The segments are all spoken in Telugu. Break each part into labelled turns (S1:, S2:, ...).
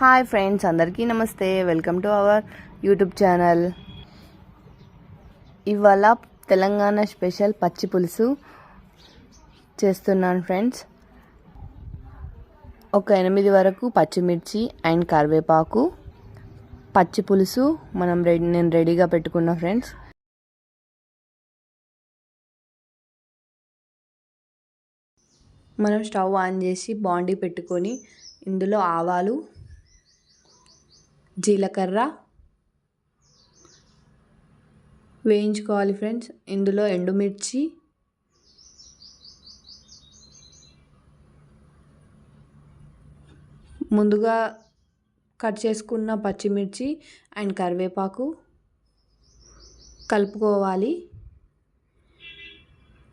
S1: హాయ్ ఫ్రెండ్స్ అందరికీ నమస్తే. Welcome to our YouTube channel. ఇవాళ తెలంగాణ స్పెషల్ పచ్చి పులుసు చేస్తున్నాను ఫ్రెండ్స్. ఒక ఎనిమిది వరకు పచ్చిమిర్చి అండ్ కరివేపాకు. పచ్చి పులుసు మనం రెడీ నేను రెడీగా పెట్టుకున్నా ఫ్రెండ్స్. మనం స్టవ్ ఆన్ చేసి బాండీ పెట్టుకొని ఇందులో ఆవాలు జీలకర్ర వేయించుకోవాలి ఫ్రెండ్స్. ఇందులో ఎండుమిర్చి ముందుగా కట్ చేసుకున్న పచ్చిమిర్చి అండ్ కరివేపాకు కలుపుకోవాలి.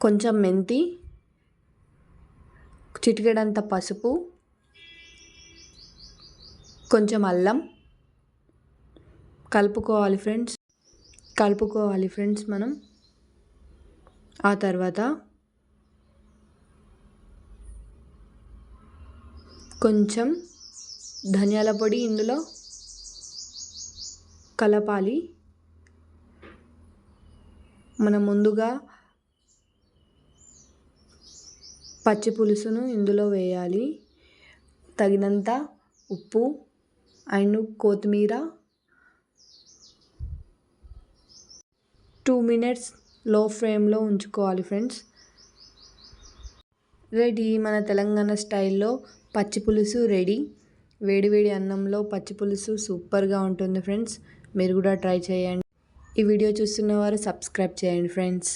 S1: కొంచెం మెంతి చిటికెడంత పసుపు కొంచెం అల్లం కలుపుకోవాలి ఫ్రెండ్స్. కలుపుకోవాలి ఫ్రెండ్స్ మనం. ఆ తర్వాత కొంచెం ధనియాల పొడి ఇందులో కలపాలి. మనం ముందుగా పచ్చి పులుసును ఇందులో వేయాలి. తగినంత ఉప్పు అండ్ కొత్తిమీర టూ మినిట్స్లో ఫ్లేమ్లో ఉంచుకోవాలి ఫ్రెండ్స్. రెడీ మన తెలంగాణ స్టైల్లో పచ్చి పులుసు రెడీ. వేడివేడి అన్నంలో పచ్చి పులుసు సూపర్గా ఉంటుంది ఫ్రెండ్స్. మీరు కూడా ట్రై చేయండి. ఈ వీడియో చూస్తున్న వారు సబ్స్క్రైబ్ చేయండి ఫ్రెండ్స్.